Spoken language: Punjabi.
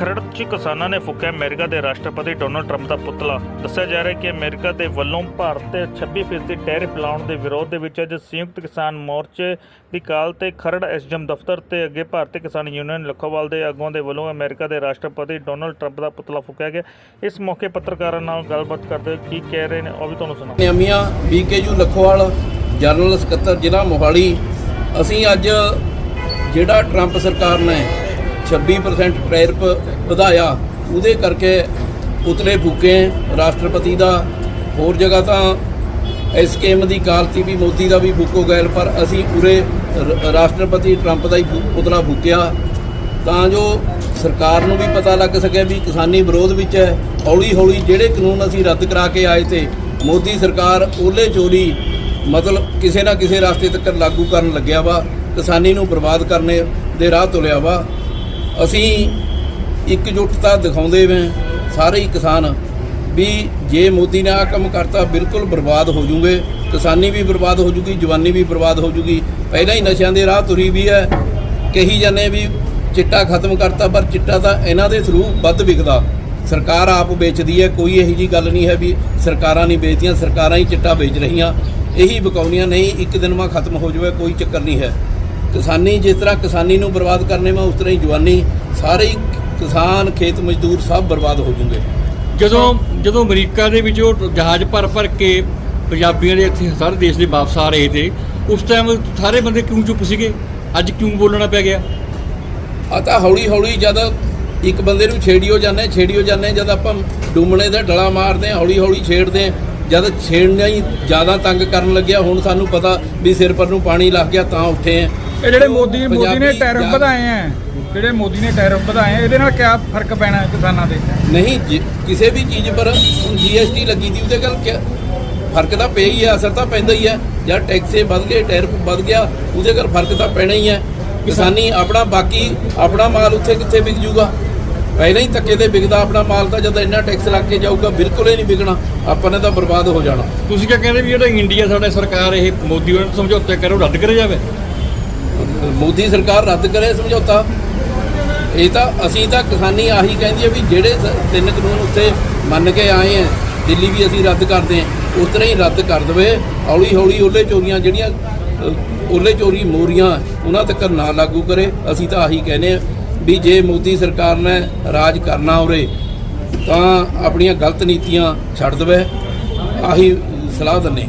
ਖਰੜ 'ਚ ਕਿਸਾਨਾਂ ਨੇ ਫੂਕਿਆ ਅਮਰੀਕਾ ਦੇ ਰਾਸ਼ਟਰਪਤੀ ਡੋਨਲਡ ਟਰੰਪ ਦਾ ਪੁਤਲਾ। ਦੱਸਿਆ ਜਾ ਰਿਹਾ ਹੈ ਕਿ ਅਮਰੀਕਾ ਦੇ ਵੱਲੋਂ ਭਾਰਤ ਤੇ 26% ਟੈਰਿਫ ਲਾਉਣ ਦੇ ਵਿਰੋਧ ਦੇ ਵਿੱਚ ਅੱਜ ਸੰਯੁਕਤ ਕਿਸਾਨ ਮੋਰਚੇ ਦੀ ਕਾਲ ਤੇ ਖਰੜ ਐਸਡੀਐਮ ਦਫ਼ਤਰ ਤੇ ਅੱਗੇ ਭਾਰਤੀ ਕਿਸਾਨ ਯੂਨੀਅਨ ਲਖੋਵਾਲ ਦੇ ਆਗੂਆਂ ਦੇ ਵੱਲੋਂ ਅਮਰੀਕਾ ਦੇ ਰਾਸ਼ਟਰਪਤੀ ਡੋਨਲਡ ਟਰੰਪ ਦਾ ਪੁਤਲਾ ਫੂਕਿਆ ਗਿਆ। ਇਸ ਮੌਕੇ ਪੱਤਰਕਾਰਾਂ ਨਾਲ ਗੱਲਬਾਤ ਕਰਦੇ ਹੋਏ ਕੀ ਕਹਿ ਰਹੇ ਨੇ ਉਹ ਵੀ ਤੁਹਾਨੂੰ ਸੁਣਾਓ। ਨਿਯਮੀਆਂ ਬੀਕੇਯੂ ਲਖੋਵਾਲ ਜਨਰਲ ਸਕੱਤਰ ਜ਼ਿਲ੍ਹਾ ਮੋਹਾਲੀ, ਅਸੀਂ ਅੱਜ ਜਿਹੜਾ ਟਰੰਪ ਸਰਕਾਰ ਨੇ 26% ਟੈਰਿਫ ਵਧਾਇਆ, ਉਹਦੇ ਕਰਕੇ ਪੁਤਲੇ ਫੂਕੇ, ਰਾਸ਼ਟਰਪਤੀ ਦਾ ਹੋਰ ਜਗ੍ਹਾ ਤਾਂ ਇਸ ਐਸਕੇਐਮ ਦੀ ਕਾਲਤੀ ਵੀ ਮੋਦੀ ਦਾ ਵੀ ਫੂਕੋ ਗੈਲ, ਪਰ ਅਸੀਂ ਪੂਰੇ ਰਾਸ਼ਟਰਪਤੀ ਟਰੰਪ ਦਾ ਹੀ ਪੁਤਲਾ ਫੂਕਿਆ। ਤਾਂ ਜੋ ਸਰਕਾਰ ਨੂੰ ਵੀ ਪਤਾ ਲੱਗ ਸਕੇ ਵੀ ਕਿਸਾਨੀ ਵਿਰੋਧ ਵਿੱਚ ਹੈ ਹੌਲੀ ਹੌਲੀ ਜਿਹੜੇ ਕਾਨੂੰਨ ਅਸੀਂ ਰੱਦ ਕਰਾ ਕੇ ਆਏ ਤੇ ਮੋਦੀ ਸਰਕਾਰ ਉਹਲੇ ਚੋਰੀ ਮਤਲਬ ਕਿਸੇ ਨਾ ਕਿਸੇ ਰਸਤੇ ਤੱਕ ਲਾਗੂ ਕਰਨ ਲੱਗਿਆ ਵਾ, ਕਿਸਾਨੀ ਨੂੰ ਬਰਬਾਦ ਕਰਨੇ ਦੇ ਰਾਹ ਤੁਲਿਆ ਵਾ। ਅਸੀਂ ਇਕਜੁੱਟਤਾ ਦਿਖਾਉਂਦੇ ਵੇਂ ਸਾਰੇ ਹੀ ਕਿਸਾਨ, ਵੀ ਜੇ ਮੋਦੀ ਨੇ ਆ ਕੰਮ ਕਰਤਾ, ਬਿਲਕੁਲ ਬਰਬਾਦ ਹੋ ਜੂਗੇ। ਕਿਸਾਨੀ ਵੀ ਬਰਬਾਦ ਹੋ ਜੂਗੀ, ਜਵਾਨੀ ਵੀ ਬਰਬਾਦ ਹੋ ਜੂਗੀ। ਪਹਿਲਾਂ ਹੀ ਨਸ਼ਿਆਂ ਦੇ ਰਾਹ ਤੁਰੀ ਵੀ ਹੈ। ਕਹੀ ਜਾਂਦੇ ਵੀ ਚਿੱਟਾ ਖਤਮ ਕਰਤਾ, ਪਰ ਚਿੱਟਾ ਤਾਂ ਇਹਨਾਂ ਦੇ ਥਰੂ ਵੱਧ ਵਿਕਦਾ। ਸਰਕਾਰ ਆਪ ਵੇਚਦੀ ਹੈ, ਕੋਈ ਇਹੋ ਜੀ ਗੱਲ ਨਹੀਂ ਹੈ ਵੀ ਸਰਕਾਰਾਂ ਨਹੀਂ ਵੇਚਦੀਆਂ, ਸਰਕਾਰਾਂ ਹੀ ਚਿੱਟਾ ਵੇਚ ਰਹੀਆਂ। ਇਹੀ ਵਿਕਾਉਂਦੀਆਂ ਨਹੀਂ, ਇੱਕ ਦਿਨ ਮਾ ਖਤਮ ਹੋ ਜਾਵੇ ਕੋਈ ਚੱਕਰ ਨਹੀਂ ਹੈ। ਕਿਸਾਨੀ ਜਿਸ ਤਰ੍ਹਾਂ ਕਿਸਾਨੀ ਨੂੰ ਬਰਬਾਦ ਕਰਨੇ ਮੈਂ ਉਸ ਤਰ੍ਹਾਂ ਹੀ ਜਵਾਨੀ ਸਾਰੇ ਹੀ ਕਿਸਾਨ ਖੇਤ ਮਜ਼ਦੂਰ ਸਭ ਬਰਬਾਦ ਹੋ ਜੂਗੇ। ਜਦੋਂ ਜਦੋਂ ਅਮਰੀਕਾ ਦੇ ਵਿੱਚ ਉਹ ਜਹਾਜ਼ ਭਰ ਭਰ ਕੇ ਪੰਜਾਬੀਆਂ ਦੇ ਇੱਥੇ ਸਾਰੇ ਦੇਸ਼ ਦੇ ਵਾਪਸ ਆ ਰਹੇ ਤੇ ਉਸ ਟਾਈਮ ਸਾਰੇ ਬੰਦੇ ਕਿਉਂ ਚੁੱਪ ਸੀਗੇ? ਅੱਜ ਕਿਉਂ ਬੋਲਣਾ ਪੈ ਗਿਆ? ਆ ਤਾਂ ਹੌਲੀ ਹੌਲੀ ਜਦ ਇੱਕ ਬੰਦੇ ਨੂੰ ਛੇੜਿਓ ਜਾਂਦੇ ਛੇੜਿਓ ਜਾਂਦੇ ਜਦ ਆਪਾਂ ਡੁੰਮਣੇ ਦਾ ਡਲਾ ਮਾਰਦੇ ਹਾਂ ਹੌਲੀ ਹੌਲੀ ਛੇੜਦੇ ਹਾਂ, ਜਦ ਛੇੜਨਾ ਹੀ ਜ਼ਿਆਦਾ ਤੰਗ ਕਰਨ ਲੱਗਿਆ ਹੁਣ ਸਾਨੂੰ ਪਤਾ ਵੀ ਸਿਰ ਪਰ ਨੂੰ ਪਾਣੀ ਲੱਗ ਗਿਆ ਤਾਂ ਉੱਠੇ ਆ ਇਹ ਜਿਹੜੇ ਮੋਦੀ ਮੋਦੀ ਨੇ ਟੈਰਿਫ ਵਧਾਏ ਆ ਜਿਹੜੇ ਮੋਦੀ ਨੇ ਟੈਰਿਫ ਵਧਾਏ ਆ ਇਹਦੇ ਨਾਲ ਕਿਆ ਫ਼ਰਕ ਪੈਣਾ ਹੈ ਕਿਸਾਨਾਂ ਦੇ? ਨਹੀਂ ਕਿਸੇ ਵੀ ਚੀਜ਼ ਪਰ ਹੁਣ ਜੀਐਸਟੀ ਲੱਗੀ ਦੀ ਉਹਦੇ ਗੱਲ ਫ਼ਰਕ ਤਾਂ ਪਿਆ ਹੀ ਹੈ ਅਸਰ ਤਾਂ ਪੈਂਦਾ ਹੀ ਹੈ ਜਦ ਟੈਕਸੇ ਵੱਧ ਗਏ ਟੈਰਿਫ ਵੱਧ ਗਿਆ ਉਹਦੇ ਕਰ ਫ਼ਰਕ ਤਾਂ ਪੈਣਾ ਹੀ ਹੈ ਕਿਸਾਨੀ ਆਪਣਾ ਬਾਕੀ ਆਪਣਾ ਮਾਲ ਉੱਥੇ ਕਿੱਥੇ ਵਿਕ ਜੂਗਾ? ਪਹਿਲਾਂ ਹੀ ਧੱਕੇ ਤੇ ਵਿਕਦਾ ਆਪਣਾ ਮਾਲ ਤਾਂ ਜਦੋਂ ਇੰਨਾ ਟੈਕਸ ਲੱਗ ਕੇ ਜਾਊਗਾ ਬਿਲਕੁਲ ਹੀ ਨਹੀਂ ਵਿਕਣਾ। ਆਪਾਂ ਨੇ ਤਾਂ ਬਰਬਾਦ ਹੋ ਜਾਣਾ। ਤੁਸੀਂ ਕਿਆ ਕਹਿੰਦੇ ਵੀ ਜਿਹੜਾ ਇੰਡੀਆ ਸਾਡਾ ਸਰਕਾਰ ਇਹ ਮੋਦੀ ਉਹਨਾਂ ਨੂੰ ਸਮਝੌਤੇ ਕਰੋ ਰੱਦ ਕਰੇ ਜਾਵੇ? ਮੋਦੀ ਸਰਕਾਰ ਰੱਦ ਕਰੇ ਸਮਝੌਤਾ। ਇਹ ਤਾਂ ਅਸੀਂ ਤਾਂ ਕਿਸਾਨੀ ਆਹੀ ਕਹਿੰਦੀ ਹੈ ਵੀ ਜਿਹੜੇ ਸ- ਤਿੰਨ ਕਾਨੂੰਨ ਉੱਤੇ ਮੰਨ ਕੇ ਆਏ ਆ ਦਿੱਲੀ ਵੀ ਅਸੀਂ ਰੱਦ ਕਰਦੇ ਹਾਂ ਉਸ ਤਰ੍ਹਾਂ ਹੀ ਰੱਦ ਕਰ ਦਵੇ। ਹੌਲੀ ਹੌਲੀ ਉਹਲੇ ਚੋਰੀਆਂ ਜਿਹੜੀਆਂ ਅ, ਉਹਲੇ ਚੋਰੀ ਮੋਰੀਆਂ ਉਹਨਾਂ ਤੱਕ ਨਾ ਲਾਗੂ ਕਰੇ। ਅਸੀਂ ਤਾਂ ਆਹੀ ਕਹਿੰਦੇ ਆ ਵੀ ਜੇ ਮੋਦੀ ਸਰਕਾਰ ਨੇ ਰਾਜ ਕਰਨਾ ਉਰੇ ਤਾਂ ਆਪਣੀਆਂ ਗਲਤ ਨੀਤੀਆਂ ਛੱਡ ਦਵੇ। ਆਹੀ ਸਲਾਹ ਦਿੰਦੇ